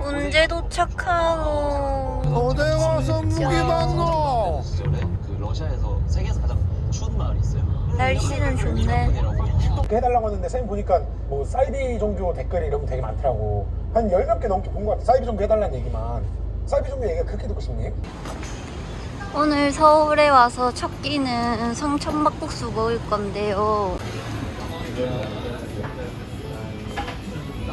언제 도착하노? 어디 와서 무기 받노? 그 러시아에서 세계에서 가장 추운 마을이 있어요. 날씨는 좋네. 이렇게 해달라고 했는데 쌤 보니까 뭐 사이비 종교 댓글이 이런 거 되게 많더라고 한 열 몇 개 넘게 본 것 같아 사이비 종교 해달라는 얘기만 사이비 종교 얘기가 그렇게 듣고 싶니? 오늘 서울에 와서 첫 끼는 성천막국수 먹을 건데요.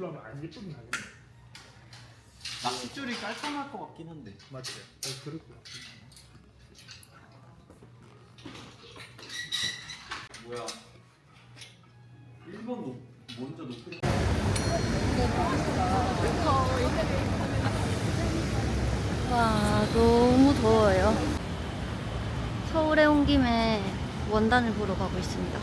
면 안 예쁘긴 하겠네 낚싯줄이 깔끔할 것 같긴 한데. 맞지? 어, 그럴 것 같아 뭐야? 1번 높, 먼저 높은 와, 너무 더워요. 서울에 온 김에 원단을 보러 가고 있습니다.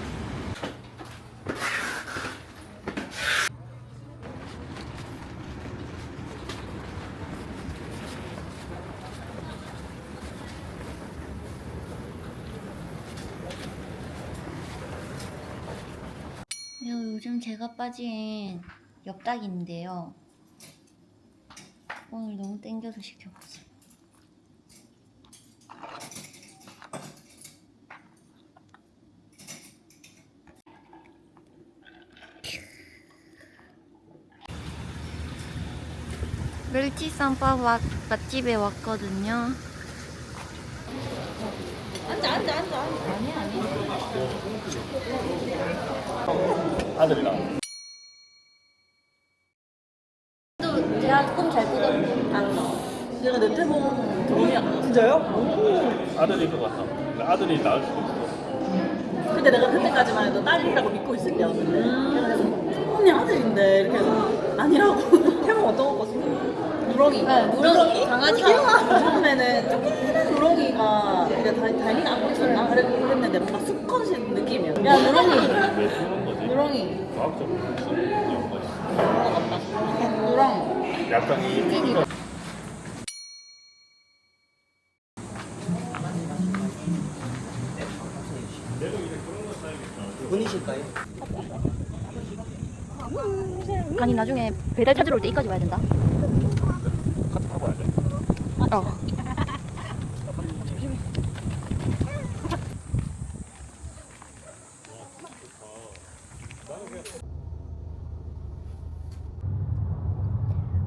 요즘 제가 빠진 엽떡인데요. 오늘 너무 땡겨서 시켜봤어요. 멸치 쌈밥 맛, 맛집에 왔거든요. 아들이랑. 또 제가 조금 잘 뜯었는데 내가 넷째 보면 결혼이야. 진짜요? 아들일 것 같아 아들이 나을 수도 있어. 근데 내가 그때까지만 해도 딸이라고 믿고 있을 때였는데. 내가 그래서 언니 아들인데. 이렇게 해서 아니라고. 누렁이. 네, 누렁이. 강아지 귀여워. 처음에는 조그만 누렁이가 이제 다, 안고 있었나? 그래- 그랬는데 뭔가 수컷인 느낌이야. 야 누렁이. 왜 그런 거지? 누렁이. 과학적으로 누렁. 약간 이 분이실까요? 아니 나중에 배달 찾으러 올 때 이까지 와야 된다. 어.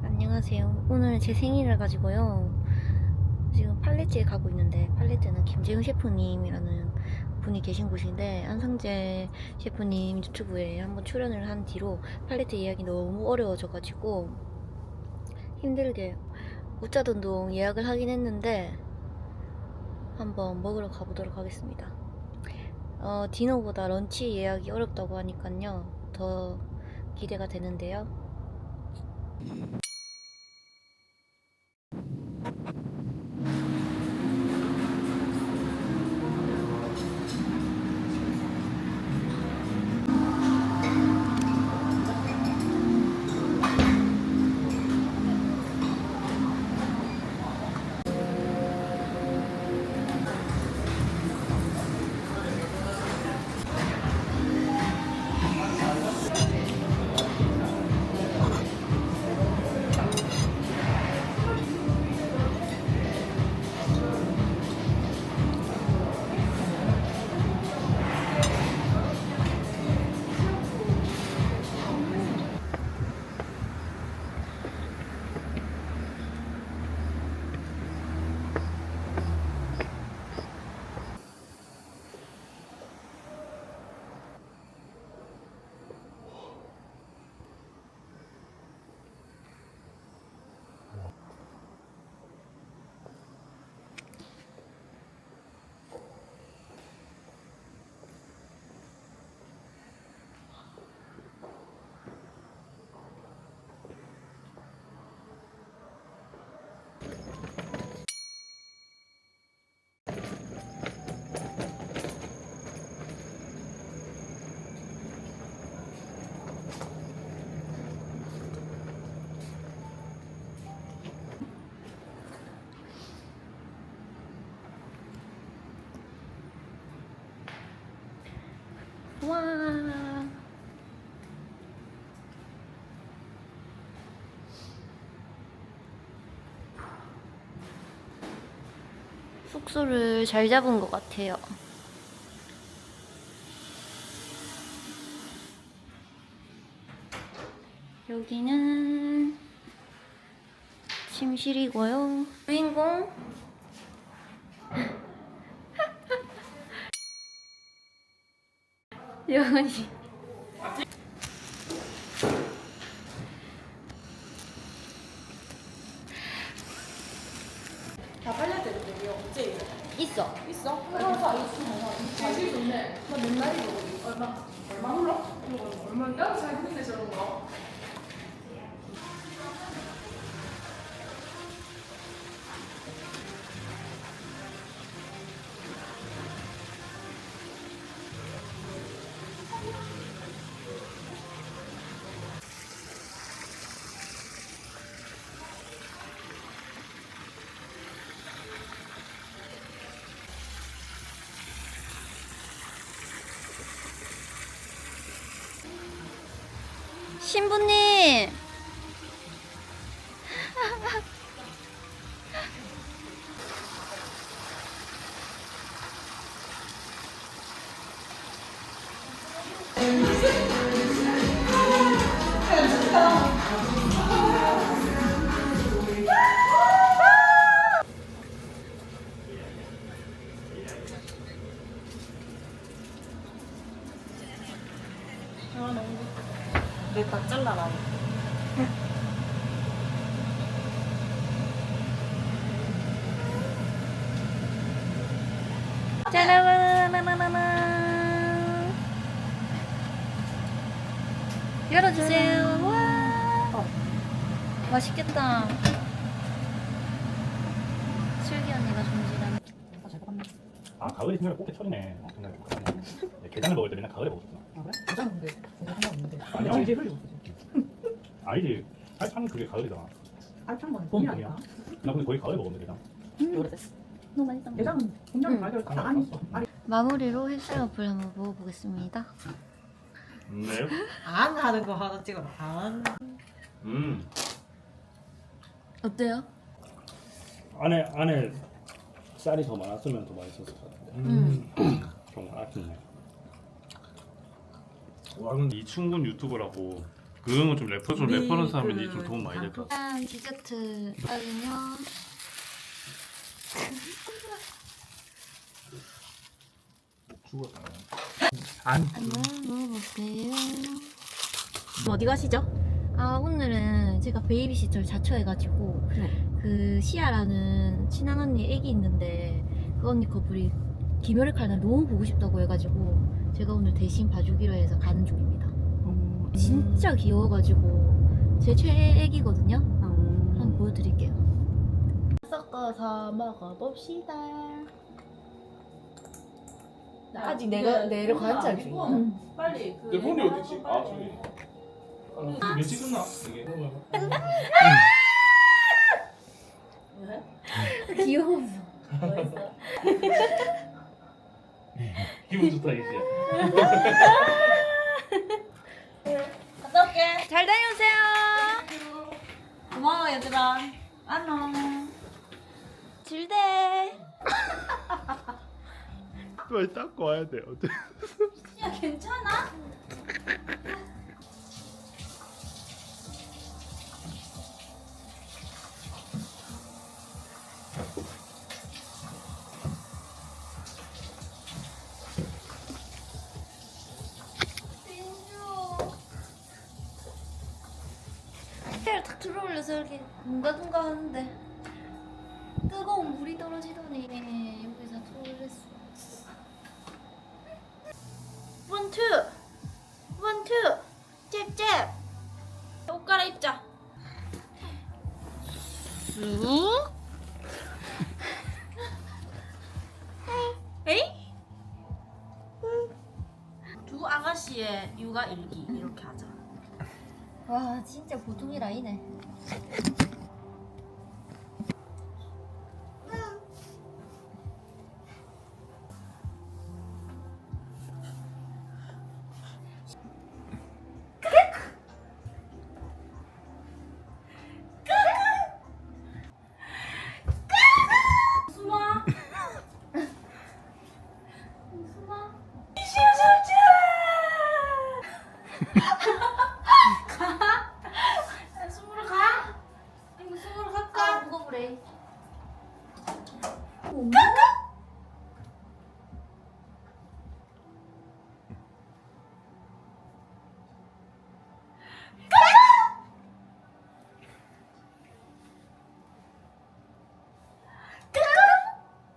안녕하세요. 오늘 제 생일을 가지고요. 지금 팔레트에 가고 있는데 팔레트는 김재훈 셰프님이라는 분이 계신 곳인데 안상재 셰프님 유튜브에 한번 출연을 한 뒤로 팔레트 예약이 너무 어려워져가지고 힘들게 우짜돈동 예약을 하긴 했는데 한번 먹으러 가보도록 하겠습니다. 어, 디너보다 런치 예약이 어렵다고 하니까요. 더 기대가 되는데요. 와. 숙소를 잘 잡은 것 같아요. 여기는 침실이고요. 주인공 여기 신부님. 내다 잘라라. 짜라라라라라라. 열어주세요. 와. 맛있겠다. 슬기 언니가 존재감. 아 가을이 생각보다 꽃게 철이네. 어, 정말 게장을 먹을 때 맨날 가을에 먹었구나. 아? 부자 근데 내가 상관없는데. 아니야. 이제 흘리고 있어. 아니지. 팔판 그게 가을이잖아. 알찬 거는 봄 봄이라니까. 나 근데 거의 가을에 먹었는데 게장. 오래됐어. 너무 맛있다. 내장은 공장을 응. 발견 다 아니. 아니. 마무리로 햇살업을 한번 먹어보겠습니다. 네. 안 하는 거 하나 찍어라. 안. 음. 어때요? 안에 안에 쌀이 더 많았으면 더 맛있었을 것 같은데. 음. 좀 아쉽네. 와 근데 이충군 유튜버라고 그런 거좀 레퍼 좀 네, 레퍼런스 하면 그- 이좀 도움 많이 될 것 같아. 일단 디저트 빨리요. 죽었다. 한번 먹어볼게요. 어디 가시죠? 아 오늘은 제가 베이비시터를 자처해가지고 그 시아라는 친한 언니 애기 있는데 그 언니 커플이 김열의 칼날 너무 보고 싶다고 해가지고 제가 오늘 대신 봐주기로 해서 가는 중입니다. 음. 진짜 귀여워가지고 제 최애 애기거든요. 한번 보여드릴게요. 섞어서 먹어봅시다. 아직 내가 내를 관찰 중이야. 음. 빨리 그 내 폰이 어디 있지? 아 저기. 아, 며칠 끝나? 이게. 귀여워. 기분 좋다 이제. 갔다 올게. 잘 다녀오세요. 고마워 얘들아. 안녕. 질대. 빨리 닦고 와야 돼. 어때? 야 괜찮아? 들어올려서 이렇게 둥가둥가 하는데 뜨거운 물이 떨어지더니 여기서 들어올렸어. 원투 원투 잽잽 옷 갈아입자. 쑥. 에이? 두 아가씨의 육아 일기 이렇게 하자. 와 진짜 보통이 아니네.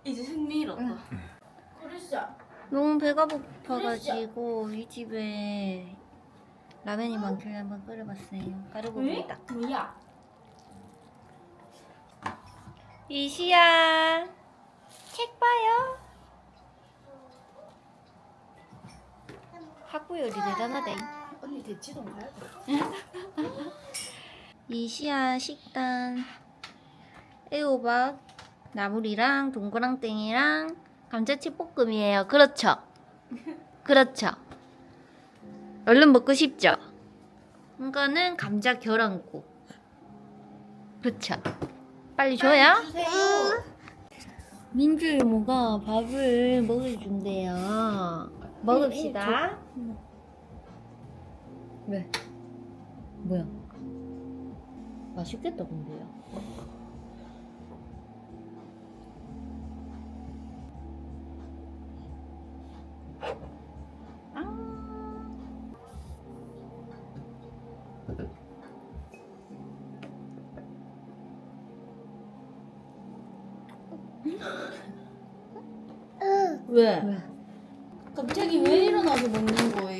이제 흥미롭다. 그러시죠. 너무 배가 고파가지고 이 집에 라면이 많길래 한번 끓여봤어요. 가루국이다. 뭐야? 이시야, 책 봐요. 학구 요리 대단하대. 언니 대치동 가야 돼. 이시야 식단 애호박 나물이랑 동그랑땡이랑 감자칩 볶음이에요. 그렇죠? 그렇죠. 얼른 먹고 싶죠? 이거는 감자 계란국. 그렇죠. 빨리 줘요. 민주 이모가 밥을 먹여준대요. 먹읍시다. 왜? 뭐야? 맛있겠다 근데요.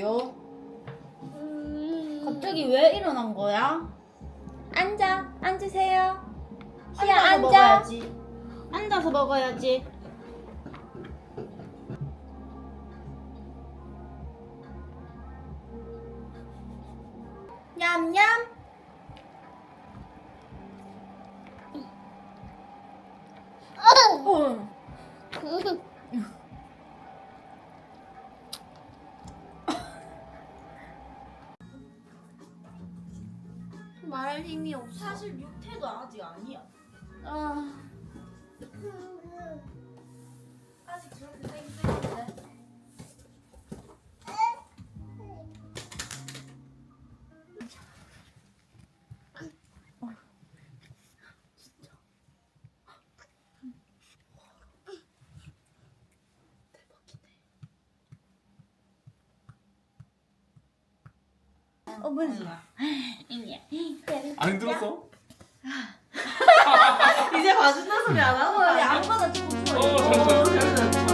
거예요? 갑자기 왜 일어난 거야? 앉아, 앉으세요. 시야 앉아서 앉아. 먹어야지. 앉아서 먹어야지. 냠냠. 어. 말할 힘이 없어. 사실 육태도 아직 아니야. 아, 아직 저렇게 생생한데. 어머니. 안 힘들었어? 이제 봐준다 소리 안 하는 거야. 아무거나 좀 어, 잘했어.